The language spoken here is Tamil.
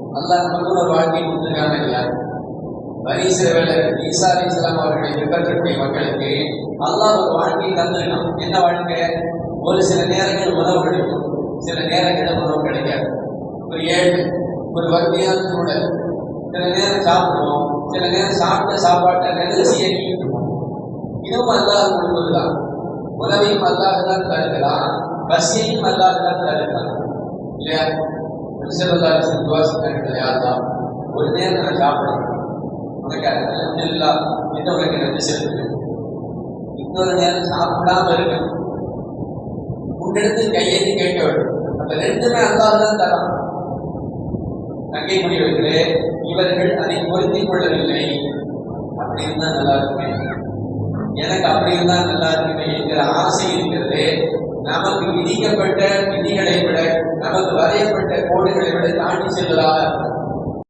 அல்லாஹ் நமக்கு வாழ்க்கை கொடுத்துருக்காங்க இல்லையா? வரி சிறுவேல ஈசா அலி இஸ்லாம் அவர்களை பின்பற்றக்கூடிய மக்களுக்கு அல்லாஹ் ஒரு வாழ்க்கை தந்திருக்கான் என்ன வாழ்க்கை? ஒரு சில நேரங்கள் உணவு கிடைக்கும் சில நேரங்கள் உணவு கிடைக்காது. ஒரு ஏழு ஒரு வறுமையான சூழல். சில நேரம் சாப்பிடுவோம் சில நேரம் சாப்பிட்ட சாப்பாட்டை நிகழ்ச்சி இயக்கிட்டு இதுவும் அல்லாஹ் கொடுப்பதுதான். உணவையும் அல்லாஹ் தான் தருகிறான் பசியையும் அல்லாஹ் தான் தருகிறான். இல்லையா? சிறந்தாலும் துவாசித்தாங்க யாரெல்லாம் ஒரு நேரம் நான் சாப்பிடுறேன் உனக்கு அல்ஹம்துலில்லாஹ் என்று உனக்கு நன்றி செலுத்துவேன் இன்னொரு நேரம் சாப்பிடாம இருக்கணும் உன்னிடத்தில் கையெழுத்து கேட்க வேண்டும் அந்த ரெண்டுமே அல்லாஹ் தான் தரான் தங்கை முடிவர்களே இவர்கள் அதை பொருத்திக் கொள்ளவில்லை அப்படி இருந்தா நல்லா இருக்குமே. எனக்கு அப்படி இருந்தா நல்லா இருக்குமே என்கிற ஆசையில் நமக்கு விதிக்கப்பட்ட விதிகளை விட நமக்கு வரையப்பட்ட கோடுகளை விட தாண்டி செல்வதாக